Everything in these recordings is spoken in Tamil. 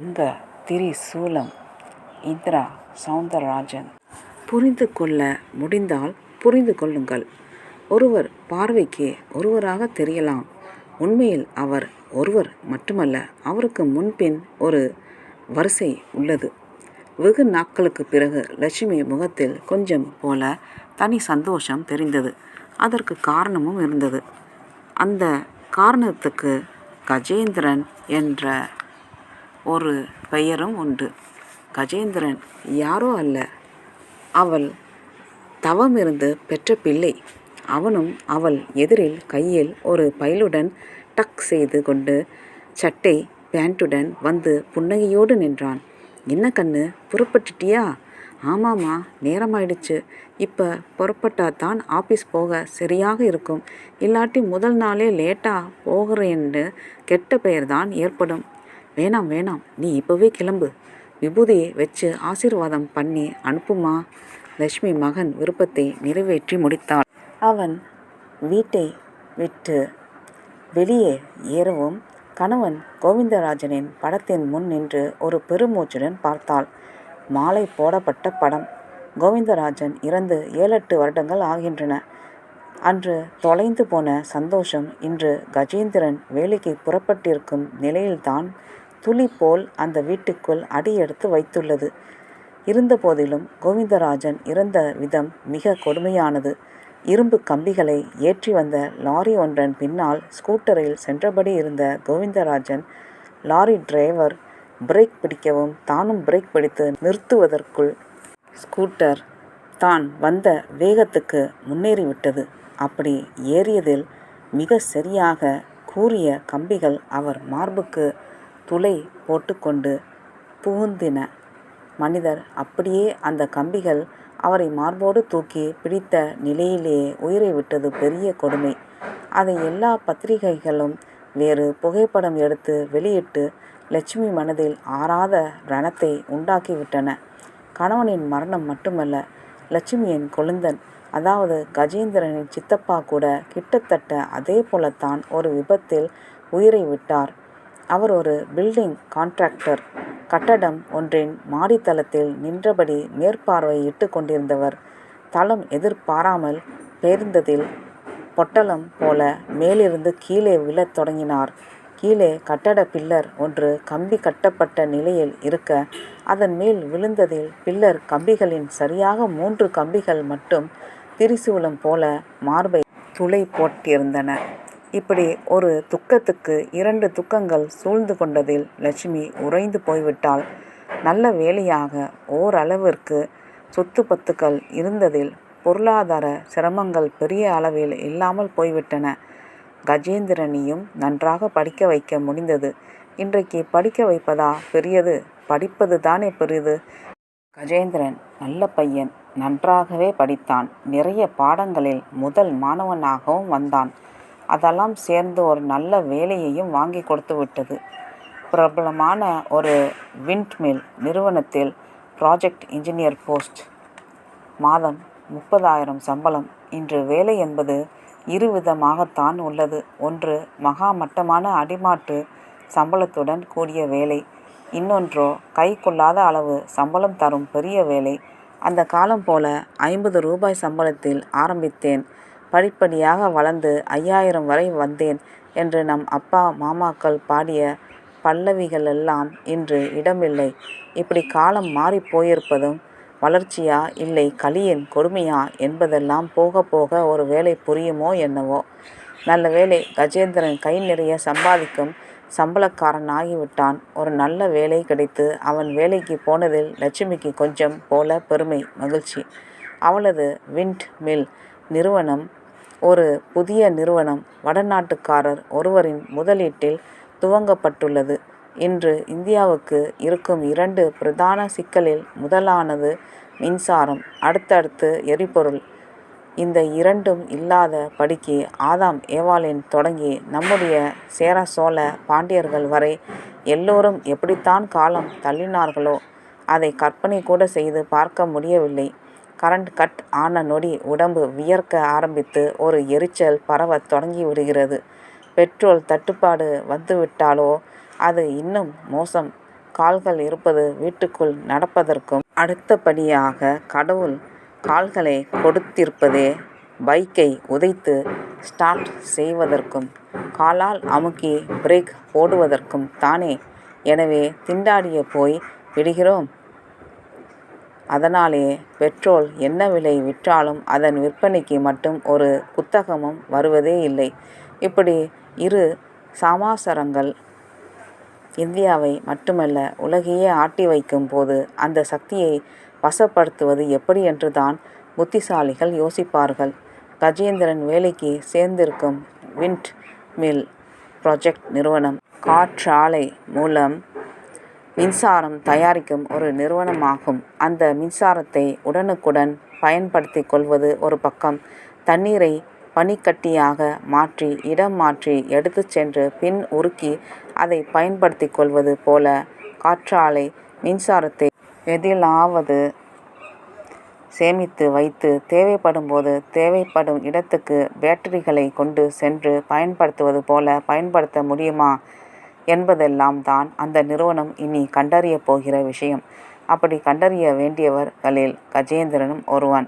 இந்த திரிசூலம் இந்திரா சௌந்தரராஜன் புரிந்து கொள்ள முடிந்தால் புரிந்து கொள்ளுங்கள். ஒருவர் பார்வைக்கு ஒருவராக தெரியலாம். உண்மையில் அவர் ஒருவர் மட்டுமல்ல அவருக்கு முன்பின் ஒரு வரிசை உள்ளது. வெகு நாட்களுக்குப் பிறகு லட்சுமி முகத்தில் கொஞ்சம் போல தனி சந்தோஷம் தெரிந்தது. அதற்கு காரணமும் இருந்தது. அந்த காரணத்துக்கு கஜேந்திரன் என்ற ஒரு பெயரும் உண்டு. கஜேந்திரன் யாரோ அல்ல. அவள் தவமிருந்து பெற்ற பிள்ளை. அவனும் அவள் எதிரில் கையில் ஒரு பைலுடன் டக் செய்து கொண்டு சட்டை பேண்ட்டுடன் வந்து புன்னகையோடு நின்றான். என்ன கண்ணு புறப்பட்டுட்டியா? ஆமாம்மா நேரமாயிடுச்சு. இப்போ புறப்பட்டா தான் ஆபீஸ் போக சரியாக இருக்கும். இல்லாட்டி முதல் நாளே லேட்டாக போகிறேன்னு கெட்ட பெயர் தான் ஏற்படும். வேணாம் வேணாம். நீ இப்போவே கிளம்பு. விபூதியை வச்சு ஆசீர்வாதம் பண்ணி அனுப்புமா? லட்சுமி மகன் விருப்பத்தை நிறைவேற்றி முடித்தாள். அவன் வீட்டை விட்டு வெளியே ஏறவும் கணவன் கோவிந்தராஜனின் படத்தின் முன் நின்று ஒரு பெருமூச்சுடன் பார்த்தாள். மாலை போடப்பட்ட படம். கோவிந்தராஜன் இறந்து ஏழெட்டு வருடங்கள் ஆகின்றன. அன்று தொலைந்து போன சந்தோஷம் இன்று கஜேந்திரன் வேலைக்கு புறப்பட்டிருக்கும் நிலையில்தான் துளி போல் அந்த வீட்டுக்குள் அடியெடுத்து வைத்துள்ளது. இருந்தபோதிலும் கோவிந்தராஜன் இறந்த விதம் மிக கொடுமையானது. இரும்பு கம்பிகளை ஏற்றி வந்த லாரி ஒன்றன் பின்னால் ஸ்கூட்டரில் சென்றபடி இருந்த கோவிந்தராஜன் லாரி டிரைவர் பிரேக் பிடிக்கவும் தானும் பிரேக் பிடித்து நிறுத்துவதற்குள் ஸ்கூட்டர் தான் வந்த வேகத்துக்கு முன்னேறிவிட்டது அப்படி ஏறியதில் மிக சரியாக கூறிய கம்பிகள் அவர் மார்புக்கு துளை போட்டுக்கொண்டு புகுந்தின. மனிதர் அப்படியே அந்த கம்பிகள் அவரை மார்போடு தூக்கி பிடித்த நிலையிலேயே உயிரை விட்டது பெரிய கொடுமை. அதை எல்லா பத்திரிகைகளும் வேறு புகைப்படம் எடுத்து வெளியிட்டு லட்சுமி மனதில் ஆறாத ரணத்தை உண்டாக்கிவிட்டன. கணவனின் மரணம் மட்டுமல்ல லட்சுமியின் கொழுந்தன் அதாவது கஜேந்திரனின் சித்தப்பா கூட கிட்டத்தட்ட அதே போலத்தான் ஒரு விபத்தில் உயிரை விட்டார். அவர் ஒரு பில்டிங் கான்ட்ராக்டர் கட்டடம் ஒன்றின் மாடித்தளத்தில் நின்றபடி மேற்பார்வையிட்டு கொண்டிருந்தவர். தளம் எதிர்பாராமல் பேர்ந்ததில் பொட்டலம் போல மேலிருந்து கீழே விழத் தொடங்கினார். கீழே கட்டட பில்லர் ஒன்று கம்பி கட்டப்பட்ட நிலையில் இருக்க அதன் மேல் விழுந்ததில் பில்லர் கம்பிகளின் சரியாக மூன்று கம்பிகள் மட்டும் திரிசூலம் போல மார்பை துளை போட்டிருந்தன. இப்படி ஒரு துக்கத்துக்கு இரண்டு துக்கங்கள் சூழ்ந்து கொண்டதில் லட்சுமி உறைந்து போய்விட்டாள். நல்ல வேலையாக ஓரளவிற்கு சொத்து பத்துக்கள் இருந்ததில் பொருளாதார சிரமங்கள் பெரிய அளவில் இல்லாமல் போய்விட்டன. கஜேந்திரனையும் நன்றாக படிக்க வைக்க முடிந்தது. இன்றைக்கு படிக்க வைப்பதா பெரியது? படிப்பது தானே பெரியது கஜேந்திரன் நல்ல பையன். நன்றாகவே படித்தான். நிறைய பாடங்களில் முதல் மாணவனாகவும் வந்தான். அதெல்லாம் சேர்ந்து ஒரு நல்ல வேலையையும் வாங்கி கொடுத்து விட்டது. பிரபலமான ஒரு விண்ட் மில் நிறுவனத்தில் ப்ராஜெக்ட் இன்ஜினியர் போஸ்ட். மாதம் முப்பதாயிரம் சம்பளம். இன்று வேலை என்பது இருவிதமாகத்தான் உள்ளது. ஒன்று மகா மட்டமான அடிமாட்டு சம்பளத்துடன் கூடிய வேலை. இன்னொன்றோ கை கொள்ளாத அளவு சம்பளம் தரும் பெரிய வேலை. அந்த காலம் போல ஐம்பது ரூபாய் சம்பளத்தில் ஆரம்பித்தேன். படிப்படியாக வளர்ந்து ஐயாயிரம் வரை வந்தேன் என்று நம் அப்பா மாமாக்கள் பாடிய பல்லவிகளெல்லாம் இன்று இடமில்லை. இப்படி காலம் மாறி போயிருப்பதும் வளர்ச்சியா இல்லை கலியின் கொடுமையா என்பதெல்லாம் போக போக ஒரு வேலை புரியுமோ என்னவோ? நல்ல வேலை கஜேந்திரன் கை நிறைய சம்பாதிக்கும் சம்பளக்காரன் ஆகிவிட்டான் ஒரு நல்ல வேலை கிடைத்து அவன் வேலைக்கு போனதில் லட்சுமிக்கு கொஞ்சம் போல பெருமை மகிழ்ச்சி. அவளது விண்ட் மில் நிறுவனம் ஒரு புதிய நிறுவனம் வடநாட்டுக்காரர் ஒருவரின் முதலீட்டில் துவங்கப்பட்டுள்ளது. இன்று இந்தியாவுக்கு இருக்கும் இரண்டு பிரதான சிக்கலில் முதலானது மின்சாரம் அடுத்தடுத்து எரிபொருள். இந்த இரண்டும் இல்லாத படிக்கு ஆதாம் ஏவாளின் தொடங்கி நம்முடைய சேர சோழ பாண்டியர்கள் வரை எல்லோரும் எப்படித்தான் காலம் தள்ளினார்களோ அதை கற்பனை கூட செய்து பார்க்க முடியவில்லை. கரண்ட் கட் ஆன நொடி உடம்பு வியர்க்க ஆரம்பித்து ஒரு எரிச்சல் பரவ தொடங்கி விடுகிறது. பெட்ரோல் தட்டுப்பாடு வந்துவிட்டாலோ? அது இன்னும் மோசம். கால்கள் இருப்பது வீட்டுக்குள் நடப்பதற்கும் அடுத்தபடியாக கடவுள் கால்களை கொடுத்திருப்பதே பைக்கை உதைத்து ஸ்டார்ட் செய்வதற்கும் காலால் அமுக்கி பிரேக் போடுவதற்கும் தானே. எனவே திண்டாடிய போய் விடுகிறோம். அதனாலே பெட்ரோல் என்ன விலை விற்றாலும் அதன் விற்பனைக்கு மட்டும் ஒரு புத்தகமும் வருவதே இல்லை. இப்படி இரு சமாசரங்கள் இந்தியாவை மட்டுமல்ல உலகையே ஆட்டி வைக்கும் போது அந்த சக்தியை வசப்படுத்துவது எப்படி என்று தான் புத்திசாலிகள் யோசிப்பார்கள். கஜேந்திரன் வேலைக்கு சேர்ந்திருக்கும் விண்ட் மில் ப்ராஜெக்ட் நிறுவனம் காற்றாலை மூலம் மின்சாரம் தயாரிக்கும் ஒரு நிறுவனமாகும். அந்த மின்சாரத்தை உடனுக்குடன் பயன்படுத்தி கொள்வது ஒரு பக்கம். தண்ணீரை பனிக்கட்டியாக மாற்றி இடம் மாற்றி எடுத்து சென்று பின் உருக்கி அதை பயன்படுத்தி கொள்வது போல காற்றாலை மின்சாரத்தை எதிலாவது சேமித்து வைத்து தேவைப்படும் போது தேவைப்படும் இடத்துக்கு பேட்டரிகளை கொண்டு சென்று பயன்படுத்துவது போல பயன்படுத்த முடியுமா? என்பதெல்லாம் தான் அந்த நிறுவனம் இனி கண்டறியப் போகிற விஷயம். அப்படி கண்டறிய வேண்டியவர்களில் கஜேந்திரனும் ஒருவன்.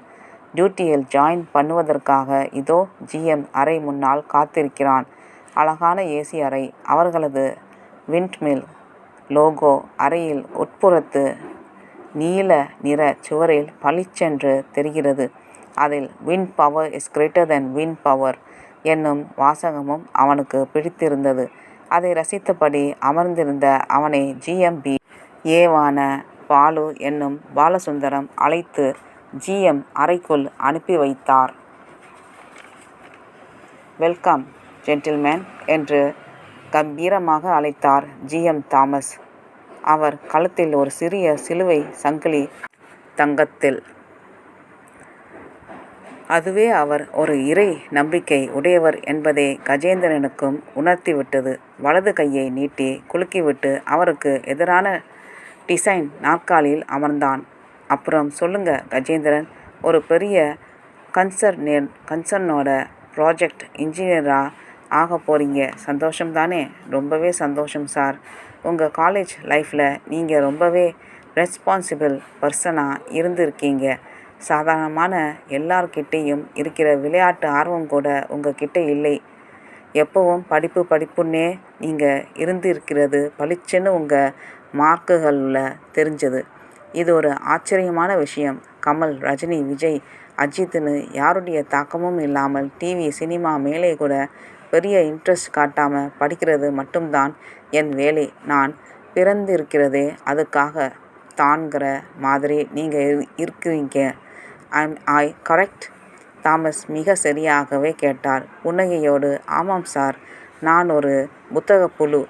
டியூட்டியில் ஜாயின் பண்ணுவதற்காக இதோ ஜிஎம் அறை முன்னால் காத்திருக்கிறான். அழகான ஏசி அறை. அவர்களது விண்ட்மில் லோகோ அறையில் உட்புறத்து நீல நிற சுவரில் பளிச்சென்று தெரிகிறது. அதில் win power is greater than win power என்னும் வாசகமும் அவனுக்கு பிடித்திருந்தது. அதை ரசித்தபடி அமர்ந்திருந்த அவனை ஜிஎம்பி ஏவான பாலு என்னும் பாலசுந்தரம் அழைத்து ஜிஎம் அறைக்குள் அனுப்பி வைத்தார். வெல்கம் ஜென்டில்மேன் என்று கம்பீரமாக அழைத்தார் ஜிஎம் தாமஸ். அவர் கழுத்தில் ஒரு சிறிய சிலுவை சங்கிலி தங்கத்தில் அதுவே அவர் ஒரு இறை நம்பிக்கை உடையவர் என்பதை கஜேந்திரனுக்கும் உணர்த்திவிட்டது. வலது கையை நீட்டி குலுக்கிவிட்டு அவருக்கு எதிரான டிசைன் நாற்காலியில் அமர்ந்தான். அப்புறம் சொல்லுங்க கஜேந்திரன் ஒரு பெரிய கன்சர்னே கன்சர்னோட ப்ராஜெக்ட் இன்ஜினியராக ஆக போகிறீங்க சந்தோஷம் தானே ரொம்பவே சந்தோஷம் சார். உங்கள் காலேஜ் லைஃப்பில் நீங்கள் ரொம்பவே ரெஸ்பான்சிபிள் பர்சனாக இருந்திருக்கீங்க. சாதாரணமான எல்லார்கிட்டேயும் இருக்கிற விளையாட்டு ஆர்வம் கூட உங்ககிட்ட இல்லை. எப்போவும் படிப்பு படிப்புன்னே நீங்கள் இருந்திருக்கிறது பளிச்சுன்னு உங்கள் மார்க்குகளில் தெரிஞ்சது. இது ஒரு ஆச்சரியமான விஷயம். கமல் ரஜினி விஜய் அஜித்துன்னு யாருடைய தாக்கமும் இல்லாமல் டிவி சினிமா மேலே கூட பெரிய இன்ட்ரெஸ்ட் காட்டாமல் படிக்கிறது மட்டும்தான் என் வேலை. நான் பிறந்திருக்கிறதே அதுக்காக தான்கிற மாதிரி நீங்கள் இருக்கிறீங்க. I'm I correct. தாமஸ் மிக சரியாகவே கேட்டார். புன்னகையோடு ஆமாம் சார் நான் ஒரு புத்தக புழு.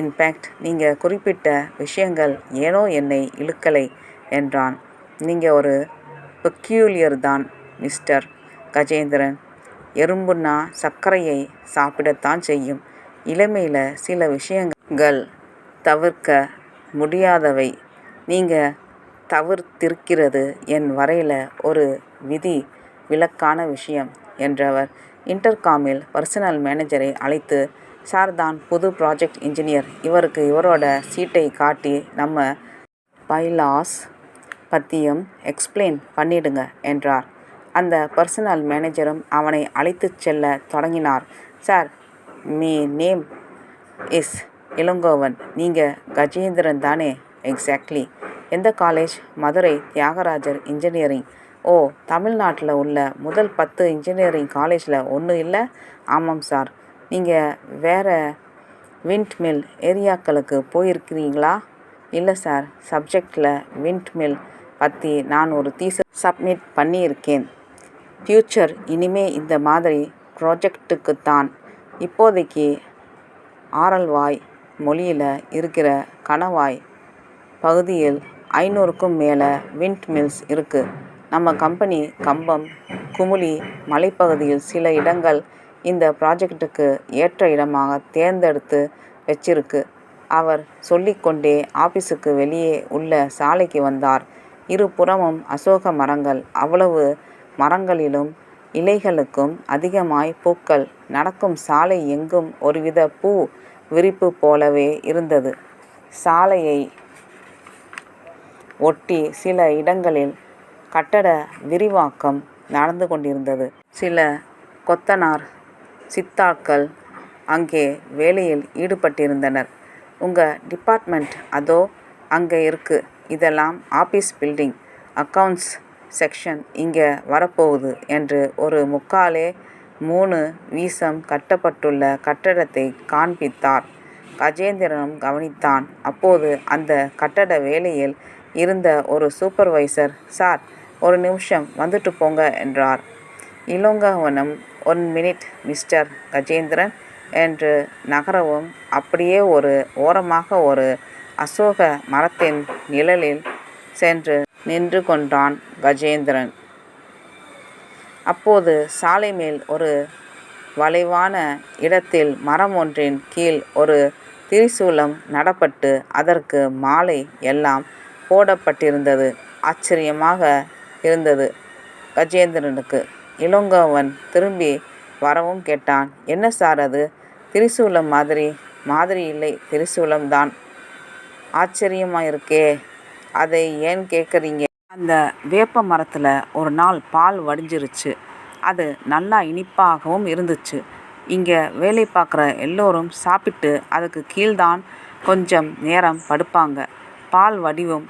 இன்பேக்ட் நீங்கள் குறிப்பிட்ட விஷயங்கள் ஏனோ என்னை இழுக்கலை என்றான். நீங்கள் ஒரு பெக்யூலியர் தான் மிஸ்டர் கஜேந்திரன். எறும்புன்னா சர்க்கரையை சாப்பிடத்தான் செய்யும். இளமையில் சில விஷயங்கள் தவிர்க்க முடியாதவை. நீங்கள் தவிர்த்திருக்கிறது என் வரையில் ஒரு விதி விலக்கான விஷயம் என்றவர். இன்டர்காமில் பர்சனல் மேனேஜரை அழைத்து சார் தான் புது ப்ராஜெக்ட் இன்ஜினியர். இவருக்கு இவரோட சீட்டை காட்டி நம்ம பைலாஸ் பற்றியும் எக்ஸ்பிளைன் பண்ணிடுங்க என்றார். அந்த பர்சனல் மேனேஜரும் அவனை அழைத்துச் செல்ல தொடங்கினார். Sir me name is Elangovan. நீங்கள் கஜேந்திரன் தானே? எக்ஸாக்ட்லி. எந்த காலேஜ் மதுரை தியாகராஜர் இன்ஜினியரிங் ஓ தமிழ்நாட்டில் உள்ள முதல் பத்து இன்ஜினியரிங் காலேஜில் ஒன்று இல்லை? ஆமாம் சார். நீங்கள் வேறு விண்ட் மில் ஏரியாக்களுக்கு போயிருக்கிறீங்களா? இல்லை சார் சப்ஜெக்டில் விண்ட் மில் பற்றி நான் ஒரு தீச சப்மிட் பண்ணியிருக்கேன். ஃப்யூச்சர் இனிமே இந்த மாதிரி ப்ராஜெக்ட்டுக்குத்தான் இப்போதைக்கு ஆரல்வாய் மொழியில் இருக்கிற கணவாய் பகுதியில் ஐநூறுக்கும் மேலே விண்ட் மில்ஸ் இருக்குது நம்ம கம்பெனி கம்பம் குமுளி மலைப்பகுதியில் சில இடங்கள் இந்த ப்ராஜெக்ட்டுக்கு ஏற்ற இடமாக தேர்ந்தெடுத்து வச்சிருக்கு. அவர் சொல்லிக்கொண்டே ஆபீஸுக்கு வெளியே உள்ள சாலைக்கு வந்தார். இருபுறமும் அசோக மரங்கள். அவ்வளவு மரங்களிலும் இலைகளுக்கும் அதிகமாய் பூக்கள். நடக்கும் சாலை எங்கும் ஒருவித பூ விரிப்பு போலவே இருந்தது. சாலையை ஒட்டி சில இடங்களில் கட்டட விரிவாக்கம் நடந்து கொண்டிருந்தது. சில கொத்தனார் சித்தாக்கள் அங்கே வேலையில் ஈடுபட்டிருந்தனர். உங்கள் டிபார்ட்மெண்ட் அதோ அங்கே இருக்கு. இதெல்லாம் ஆபீஸ் பில்டிங். அக்கவுண்ட்ஸ் செக்ஷன் இங்கே வரப்போகுது என்று ஒரு முக்காலே மூணு வீசம் கட்டப்பட்டுள்ள கட்டடத்தை காண்பித்தார். கஜேந்திரனும் கவனித்தான். அப்போது அந்த கட்டட வேலையில் இருந்த ஒரு சூப்பர்வைசர் சார் ஒரு நிமிஷம் வந்துட்டு போங்க என்றார். இளங்கவனம் ஒன் மினிட் மிஸ்டர் கஜேந்திரன் என்று நகரவும் அப்படியே ஒரு ஓரமாக ஒரு அசோக மரத்தின் நிழலில் சென்று நின்று கொண்டான் கஜேந்திரன். அப்போது சாலை மேல் ஒரு வளைவான இடத்தில் மரம் ஒன்றின் கீழ் ஒரு திரிசூலம் நடப்பட்டு அதற்கு மாலை எல்லாம் போடப்பட்டிருந்தது. ஆச்சரியமாக இருந்தது கஜேந்திரனுக்கு. இளங்கோவன் திரும்பி வரவும் கேட்டான் என்ன சார் அது? திரிசூலம் மாதிரி. மாதிரி இல்லை திரிசூலம் தான். ஆச்சரியமாயிருக்கே. அதை ஏன் கேட்குறீங்க அந்த வேப்ப மரத்தில் ஒரு நாள் பால் வடிஞ்சிருச்சு. அது நல்லா இனிப்பாகவும் இருந்துச்சு. இங்கே வேலை பார்க்குற எல்லோரும் சாப்பிட்டு அதுக்கு கீழ்தான் கொஞ்சம் நேரம் படுப்பாங்க. பால் வடிவும்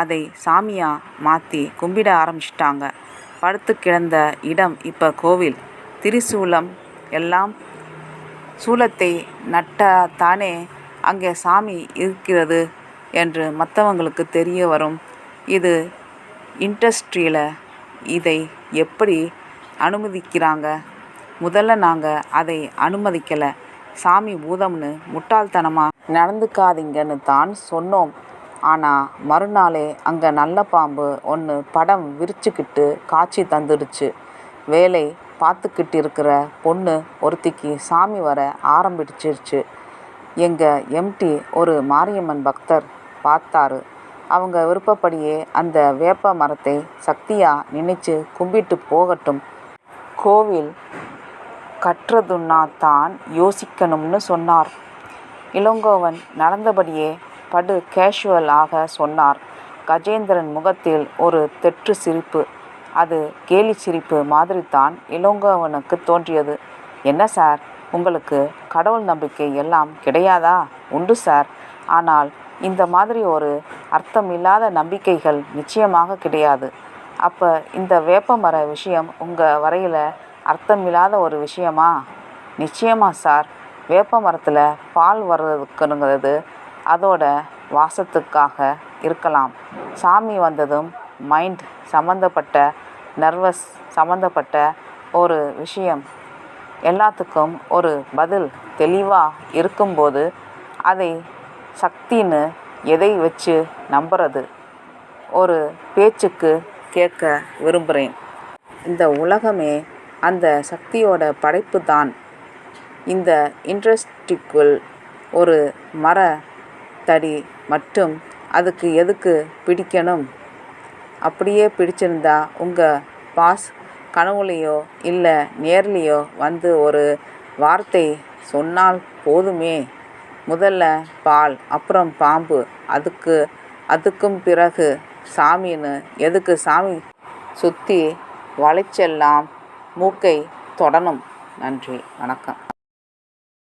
அதை சாமியா மாற்றி கும்பிட ஆரம்பிச்சிட்டாங்க படுத்து கிடந்த இடம் இப்போ கோவில். திரிசூலம் எல்லாம் சூலத்தை நட்டாத்தானே அங்கே சாமி இருக்கிறது என்று மற்றவங்களுக்கு தெரிய வரும். இது இண்டஸ்ட்ரியில் இதை எப்படி அனுமதிக்கிறாங்க? முதல்ல நாங்கள் அதை அனுமதிக்கலை சாமி பூதம்னு முட்டாள்தனமாக நடந்துக்காதீங்கன்னு தான் சொன்னோம். ஆனால் மறுநாளே அங்கே நல்ல பாம்பு ஒன்று படம் விரிச்சுக்கிட்டு காட்சி தந்துடுச்சு. வேலை பார்த்துக்கிட்டு இருக்கிற பொண்ணு ஒருத்திக்கு சாமி வர ஆரம்பிச்சிருச்சு. எங்கள் எம்டி ஒரு மாரியம்மன் பக்தர் பார்த்தாரு அவங்க விருப்பப்படியே அந்த வேப்ப மரத்தை சக்தியாக நினைச்சு கும்பிட்டு போகட்டும். கோவில் கட்றதுன்னாதான் யோசிக்கணும்னு சொன்னார். இளங்கோவன் நடந்தபடியே படு கேஷுவல் ஆக சொன்னார். கஜேந்திரன் முகத்தில் ஒரு தெற்று சிரிப்பு. அது கேலி சிரிப்பு மாதிரித்தான் இளங்கோவனுக்கு தோன்றியது. என்ன சார். உங்களுக்கு கடவுள் நம்பிக்கை எல்லாம் கிடையாதா? உண்டு சார். ஆனால் இந்த மாதிரி ஒரு அர்த்தமில்லாத நம்பிக்கைகள் நிச்சயமாக கிடையாது. அப்போ இந்த வேப்பமர விஷயம் உங்கள் வரையில் அர்த்தமில்லாத ஒரு விஷயமா? நிச்சயமா சார். வேப்பமரத்தில் பால் வர்றதுக்குங்கிறது அதோட வாசத்துக்காக இருக்கலாம். சாமி வந்ததும் மைண்ட் சம்மந்தப்பட்ட நர்வஸ் சம்மந்தப்பட்ட ஒரு விஷயம். எல்லாத்துக்கும் ஒரு பதில் தெளிவாக இருக்கும்போது அதை சக்தின்னு எதை வச்சு நம்புறது? ஒரு பேச்சுக்கு கேட்க விரும்புகிறேன் இந்த உலகமே அந்த சக்தியோட படைப்புதான். இந்த இன்ட்ரெஸ்டிக்குள் ஒரு மர தடி மட்டும் அதுக்கு எதுக்கு பிடிக்கணும்? அப்படியே பிடிச்சிருந்தா உங்கள் பாஸ் கனவுலேயோ இல்லை நேர்லேயோ வந்து ஒரு வார்த்தை சொன்னால் போதுமே. முதல்ல பால் அப்புறம் பாம்பு அதுக்கு அதுக்கும் பிறகு சாமின்னு எதுக்கு சாமி சுற்றி வளைச்செல்லாம் மூக்கை தொடணும்? நன்றி வணக்கம்.